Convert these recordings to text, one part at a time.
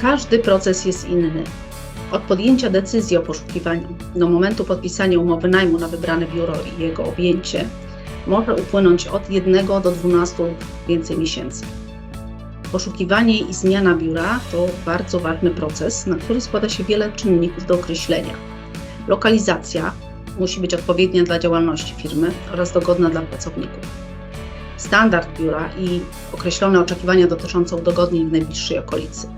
Każdy proces jest inny. Od podjęcia decyzji o poszukiwaniu do momentu podpisania umowy najmu na wybrane biuro i jego objęcie może upłynąć od 1 do 12 lub więcej miesięcy. Poszukiwanie i zmiana biura to bardzo ważny proces, na który składa się wiele czynników do określenia. Lokalizacja musi być odpowiednia dla działalności firmy oraz dogodna dla pracowników. Standard biura i określone oczekiwania dotyczące udogodnień w najbliższej okolicy.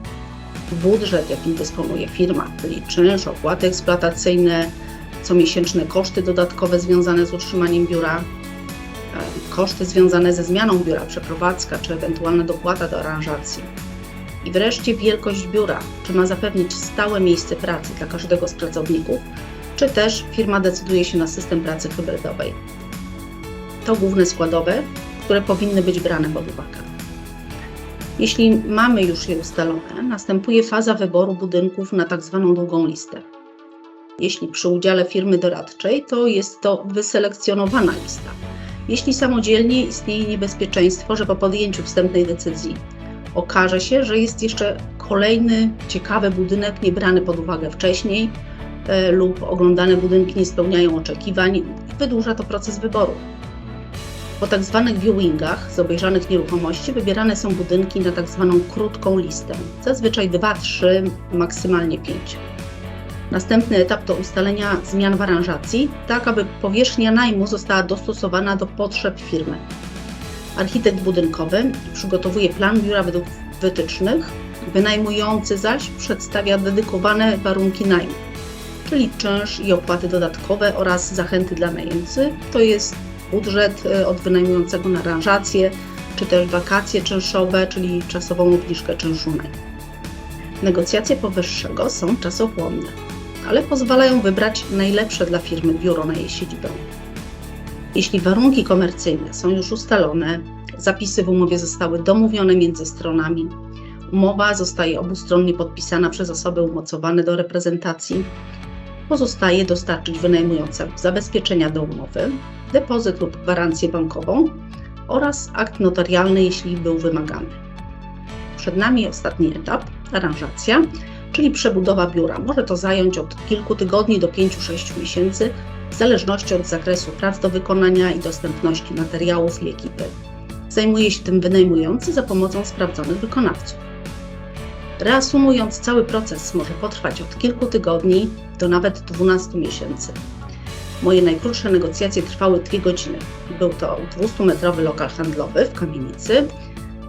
Budżet, jakim dysponuje firma, czyli czynsz, opłaty eksploatacyjne, comiesięczne koszty dodatkowe związane z utrzymaniem biura, e, koszty związane ze zmianą biura, przeprowadzka czy ewentualna dopłata do aranżacji. I wreszcie wielkość biura, czy ma zapewnić stałe miejsce pracy dla każdego z pracowników, czy też firma decyduje się na system pracy hybrydowej. To główne składowe, które powinny być brane pod uwagę. Jeśli mamy już je ustalone, następuje faza wyboru budynków na tak zwaną długą listę. Jeśli przy udziale firmy doradczej, to jest to wyselekcjonowana lista. Jeśli samodzielnie istnieje niebezpieczeństwo, że po podjęciu wstępnej decyzji okaże się, że jest jeszcze kolejny ciekawy budynek niebrany pod uwagę wcześniej e, lub oglądane budynki nie spełniają oczekiwań wydłuża to proces wyboru. Po tak zwanych viewingach z obejrzanych nieruchomości wybierane są budynki na tak zwaną krótką listę, zazwyczaj 2, 3, maksymalnie 5. Następny etap to ustalenia zmian w aranżacji, tak aby powierzchnia najmu została dostosowana do potrzeb firmy. Architekt budynkowy przygotowuje plan biura według wytycznych, wynajmujący zaś przedstawia dedykowane warunki najmu, czyli czynsz i opłaty dodatkowe oraz zachęty dla najemcy, to jest budżet e, od wynajmującego na aranżację, czy też wakacje czynszowe, czyli czasową obniżkę czynszu. Negocjacje powyższego są czasochłonne, ale pozwalają wybrać najlepsze dla firmy biuro na jej siedzibę. Jeśli warunki komercyjne są już ustalone, zapisy w umowie zostały domówione między stronami, umowa zostaje obustronnie podpisana przez osoby umocowane do reprezentacji, pozostaje dostarczyć wynajmującemu zabezpieczenia do umowy, depozyt lub gwarancję bankową oraz akt notarialny, jeśli był wymagany. Przed nami ostatni etap aranżacja, czyli przebudowa biura. Może to zająć od kilku tygodni do 5-6 miesięcy, w zależności od zakresu prac do wykonania i dostępności materiałów i ekipy. Zajmuje się tym wynajmujący za pomocą sprawdzonych wykonawców. Reasumując, cały proces może potrwać od kilku tygodni do nawet 12 miesięcy. Moje najkrótsze negocjacje trwały 2 godziny. Był to 200-metrowy lokal handlowy w kamienicy.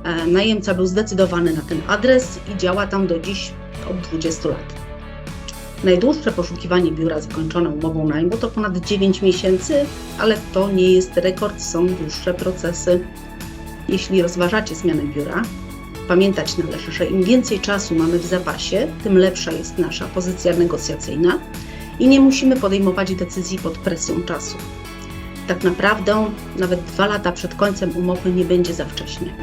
E, Najemca był zdecydowany na ten adres i działa tam do dziś od 20 lat. Najdłuższe poszukiwanie biura zakończone umową najmu to ponad 9 miesięcy, ale to nie jest rekord, są dłuższe procesy. Jeśli rozważacie zmianę biura, pamiętać należy, że im więcej czasu mamy w zapasie, tym lepsza jest nasza pozycja negocjacyjna i nie musimy podejmować decyzji pod presją czasu. Tak naprawdę nawet dwa lata przed końcem umowy nie będzie za wcześnie.